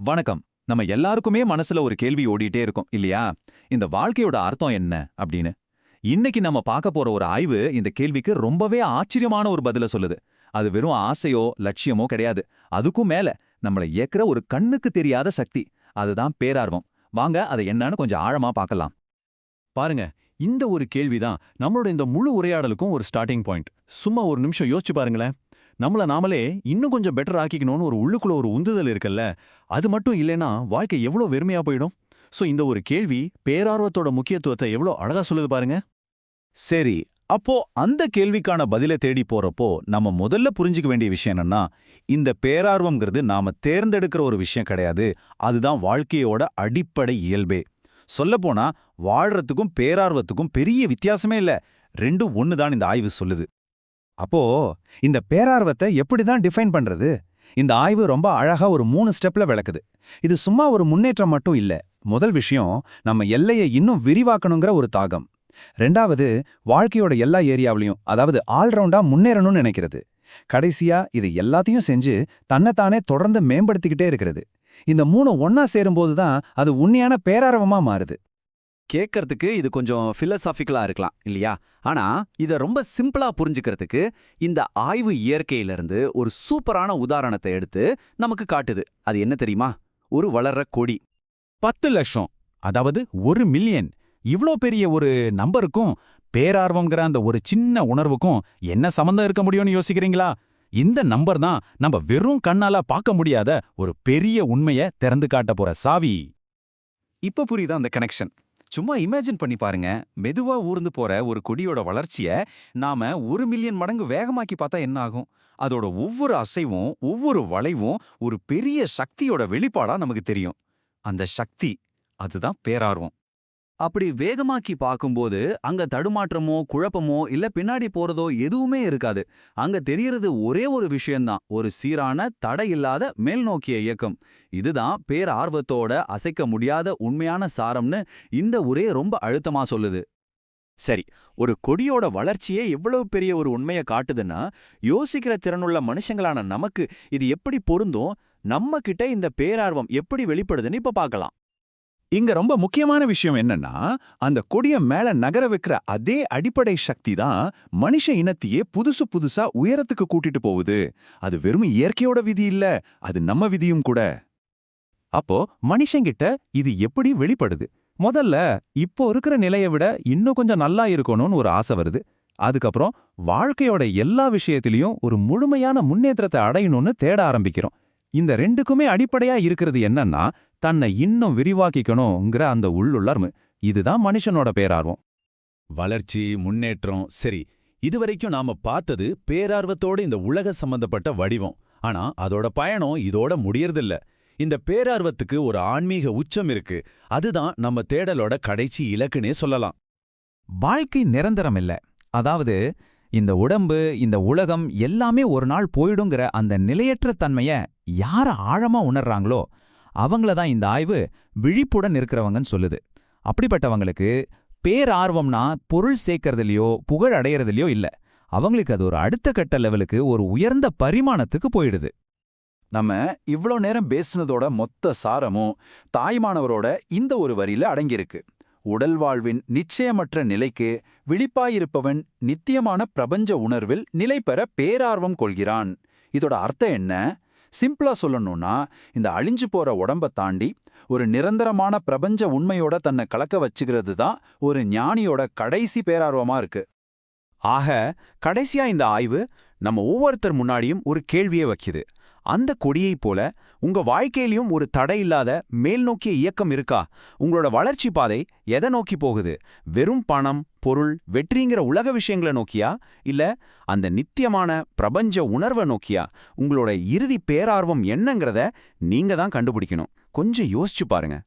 வணக்கம். நம்ம எல்லாருக்குமே மனசுல ஒரு கேள்வி ஓடிட்டே இருக்கும் இல்லையா? இந்த வாழ்க்கையோட அர்த்தம் என்ன? அப்படின்னு. இன்னைக்கு நம்ம பார்க்க போற ஒரு ஆய்வு இந்த கேள்விக்கு ரொம்பவே ஆச்சரியமான ஒரு பதில சொல்லுது. அது வெறும் ஆசையோ லட்சியமோ கிடையாது. அதுக்கும் மேல நம்மளை இயக்குற ஒரு கண்ணுக்கு தெரியாத சக்தி. அதுதான் பேரார்வம். வாங்க அதை என்னன்னு கொஞ்சம் ஆழமா பார்க்கலாம். பாருங்க இந்த ஒரு கேள்விதான் நம்மளோட இந்த முழு உரையாடலுக்கும் ஒரு ஸ்டார்டிங் பாயிண்ட் சும்மா ஒரு நிமிஷம் யோசிச்சு பாருங்களேன். நம்மள நாமளே இன்னும் கொஞ்சம் பெட்டர் ஆக்கிக்கணும்னு ஒரு உள்ளுக்குள்ள ஒரு உந்துதல் இருக்குல்ல அது மட்டும் இல்லைன்னா வாழ்க்கை எவ்வளோ வெறுமையா போயிடும்? சோ இந்த ஒரு கேள்வி பேரார்வத்தோட முக்கியத்துவத்தை எவ்வளோ அழகா சொல்லுது பாருங்க. சரி அப்போ அந்த கேள்விக்கான பதிலை தேடி போறப்போ நம்ம முதல்ல புரிஞ்சுக்க வேண்டிய விஷயம் என்னன்னா இந்த பேரார்வம்ங்கிறது நாம தேர்ந்தெடுக்கிற ஒரு விஷயம் கிடையாது. அதுதான் வாழ்க்கையோட அடிப்படை இயல்பே. சொல்லப்போனா வாழ்றதுக்கும் பேரார்வத்துக்கும் பெரிய வித்தியாசமே இல்ல. ரெண்டும் ஒண்ணுதான் இந்த ஆய்வு சொல்லுது. அப்போ இந்த பேரார்வத்தை எப்படி தான் டிஃபைன் பண்றது? இந்த ஆய்வு ரொம்ப அழகா ஒரு மூணு ஸ்டெப்ல விளக்குது. இது சும்மா ஒரு முன்னேற்றம் மட்டும் இல்ல. முதல் விஷயம் நம்ம எல்லையை இன்னும் விரிவாக்கணுங்கிற ஒரு தாகம். ரெண்டாவது வாழ்க்கையோட எல்லா ஏரியாவிலையும் அதாவது ஆல்ரவுண்டா முன்னேறணும்னு நினைக்கிறது. கடைசியா இது எல்லாத்தையும் செஞ்சு தன்னைத்தானே தொடர்ந்து மேம்படுத்திக்கிட்டே இருக்கிறது. இந்த மூணு ஒன்னா சேரும்போது தான் அது உண்மையான பேரார்வமா மாறுது. கேட்கறதுக்கு இது கொஞ்சம் ஃபிலசாபிக்கலா இருக்கலாம் இல்லையா? ஆனா இத ரொம்ப சிம்பிளா புரிஞ்சுக்கிறதுக்கு இந்த ஆய்வு இயற்கையிலிருந்து ஒரு சூப்பரான உதாரணத்தை எடுத்து நமக்கு காட்டுது. அது என்ன தெரியுமா? ஒரு வளர்ற கொடி. பத்து லட்சம் அதாவது ஒரு மில்லியன் இவ்ளோ பெரிய ஒரு நம்பருக்கும் பேரார்வம்ங்கிற அந்த ஒரு சின்ன உணர்வுக்கும் என்ன சம்பந்தம் இருக்க முடியும்னு யோசிக்கிறீங்களா? இந்த நம்பர் தான் நம்ம வெறும் கண்ணால பார்க்க முடியாத ஒரு பெரிய உண்மைய திறந்து காட்ட போற சாவி. இப்ப புரியுதா அந்த கனெக்ஷன் சும்மா இமேஜின் பண்ணி பாருங்க. மெதுவா ஊர்ந்து போற ஒரு கொடியோட வளர்ச்சிய நாம ஒரு மில்லியன் மடங்கு வேகமாக்கி பார்த்தா என்ன ஆகும்? அதோட ஒவ்வொரு அசைவும் ஒவ்வொரு வளைவும் ஒரு பெரிய சக்தியோட வெளிப்பாடா நமக்கு தெரியும். அந்த சக்தி அதுதான் பேரார்வம். அப்படி வேகமாக்கி பார்க்கும்போது அங்க தடுமாற்றமோ குழப்பமோ இல்ல பின்னாடி போறதோ எதுவுமே இருக்காது. அங்க தெரியறது ஒரே ஒரு விஷயம்தான். ஒரு சீரான தடையில்லாத மேல்நோக்கிய இயக்கம். இதுதான் பேரார்வத்தோட அசைக்க முடியாத உண்மையான சாரம்னு இந்த உரே ரொம்ப அழுத்தமா சொல்லுது. சரி ஒரு கொடியோட வளர்ச்சியே எவ்வளவு பெரிய ஒரு உண்மையை காட்டுதுன்னா யோசிக்கிற திறனுள்ள மனுஷங்களான நமக்கு இது எப்படி பொருந்தும்? நம்ம கிட்ட இந்த பேரார்வம் எப்படி வெளிப்படுதுன்னு இப்ப பார்க்கலாம். இங்க ரொம்ப முக்கியமான விஷயம் என்னன்னா அந்த கொடிய மேல நகர வைக்கிற அதே அடிப்படை சக்தி தான் மனுஷ இனத்தையே புதுசு புதுசா உயரத்துக்கு கூட்டிட்டு போகுது. அது வெறும் இயற்கையோட விதி இல்ல அது நம்ம விதியும் கூட. அப்போ மனுஷங்கிட்ட இது எப்படி வெளிப்படுது? முதல்ல இப்போ இருக்கிற நிலையை விட இன்னும் கொஞ்சம் நல்லா இருக்கணும்னு ஒரு ஆசை வருது. அதுக்கப்புறம் வாழ்க்கையோட எல்லா விஷயத்திலையும் ஒரு முழுமையான முன்னேற்றத்தை அடையணும்னு தேட ஆரம்பிக்கிறோம். இந்த ரெண்டுக்குமே அடிப்படையா இருக்கிறது என்னன்னா தன்னை இன்னும் விரிவாக்கிக்கணுங்கிற அந்த உள்ளுள்ளர்மு இதுதான் மனுஷனோட பேரார்வம். வளர்ச்சி முன்னேற்றம் சரி இதுவரைக்கும் நாம பார்த்தது பேரார்வத்தோட இந்த உலக சம்பந்தப்பட்ட வடிவம். ஆனா அதோட பயணம் இதோட முடியறதில்ல. இந்த பேரார்வத்துக்கு ஒரு ஆன்மீக உச்சம் இருக்கு. அதுதான் நம்ம தேடலோட கடைசி இலக்குனே சொல்லலாம். வாழ்க்கை நிரந்தரம் இல்ல. அதாவது இந்த உடம்பு இந்த உலகம் எல்லாமே ஒரு நாள் போயிடுங்கிற அந்த நிலையற்ற தன்மைய யார ஆழமா உணர்றாங்களோ அவங்கள தான் இந்த ஆய்வு விழிப்புடன் இருக்கிறவங்கன்னு சொல்லுது. அப்படிப்பட்டவங்களுக்கு பேரார்வம்னா பொருள் சேர்க்கறதுலையோ புகழ் அடையறதுலையோ இல்ல. அவங்களுக்கு அது ஒரு அடுத்த கட்ட லெவலுக்கு ஒரு உயர்ந்த பரிமாணத்துக்கு போயிடுது. நம்ம இவ்ளோ நேரம் பேசுனதோட மொத்த சாரமும் தாய்மானவரோட இந்த ஒரு வரியில அடங்கியிருக்கு. உடல் வாழ்வின் நிச்சயமற்ற நிலைக்கு விழிப்பாயிருப்பவன் நித்தியமான பிரபஞ்ச உணர்வில் நிலை பெற பேரார்வம் கொள்கிறான். இதோட அர்த்தம் என்ன? சிம்பிளா சொல்லணும்னா இந்த அழிஞ்சு போற உடம்ப தாண்டி ஒரு நிரந்தரமான பிரபஞ்ச உண்மையோட தன்னை கலக்க வச்சுக்கிறது தான் ஒரு ஞானியோட கடைசி பேரார்வமா இருக்கு. ஆக கடைசியா இந்த ஆய்வு நம்ம ஒவ்வொருத்தர் முன்னாடியும் ஒரு கேள்வியை வைக்குது. அந்த கொடியைப் போல உங்க வாழ்க்கையிலும் ஒரு தடையில்லாத மேல்நோக்கிய இயக்கம் இருக்கா? உங்களோட வளர்ச்சி பாதை எதை நோக்கி போகுது? வெறும் பணம் பொருள் வெற்றிங்கிற உலக விஷயங்களை நோக்கியா? இல்ல அந்த நித்தியமான பிரபஞ்ச உணர்வை நோக்கியா? உங்களோட இறுதி பேரார்வம் என்னங்கிறத நீங்க தான் கண்டுபிடிக்கணும். கொஞ்சம் யோசிச்சு பாருங்க.